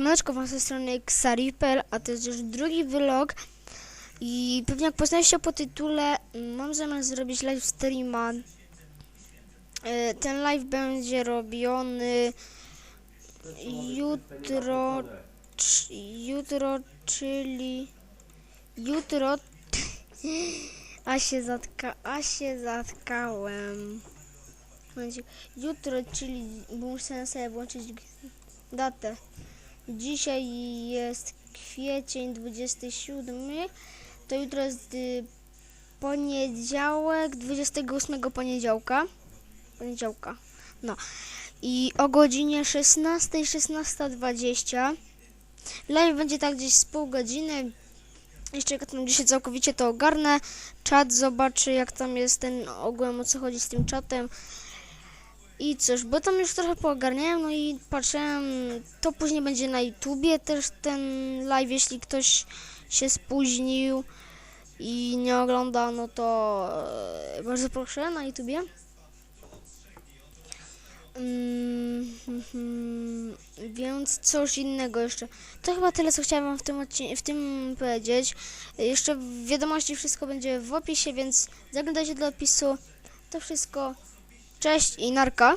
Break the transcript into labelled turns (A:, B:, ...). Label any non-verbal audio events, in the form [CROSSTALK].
A: Siemaneczko, wam z tej strony Xaripel, a to jest już drugi vlog i pewnie jak poznaliście po tytule, mm, mam zamiar zrobić live streama. E, Ten live będzie robiony jutro, jutro, czyli jutro, [LAUGHS] a się zatka, a się zatkałem. Jutro, czyli muszę sobie włączyć datę. Dzisiaj jest kwiecień 27, to jutro jest y, poniedziałek, 28 poniedziałka. Poniedziałka. No. I o godzinie 16, 16.20. Live będzie tak gdzieś z pół godziny. Jeszcze jak tam dzisiaj całkowicie to ogarnę. Czat zobaczy jak tam jest ten ogółem o co chodzi z tym czatem. I cóż, bo tam już trochę poogarniałem, no i patrzyłem, to później będzie na YouTubie też ten live, jeśli ktoś się spóźnił i nie ogląda, no to e, bardzo proszę na YouTubie. Mm, [LAUGHS] więc coś innego jeszcze. To chyba tyle, co chciałem wam w tym, w tym powiedzieć. Jeszcze wiadomości wszystko będzie w opisie, więc zaglądajcie do opisu. To wszystko. Cześć i narka.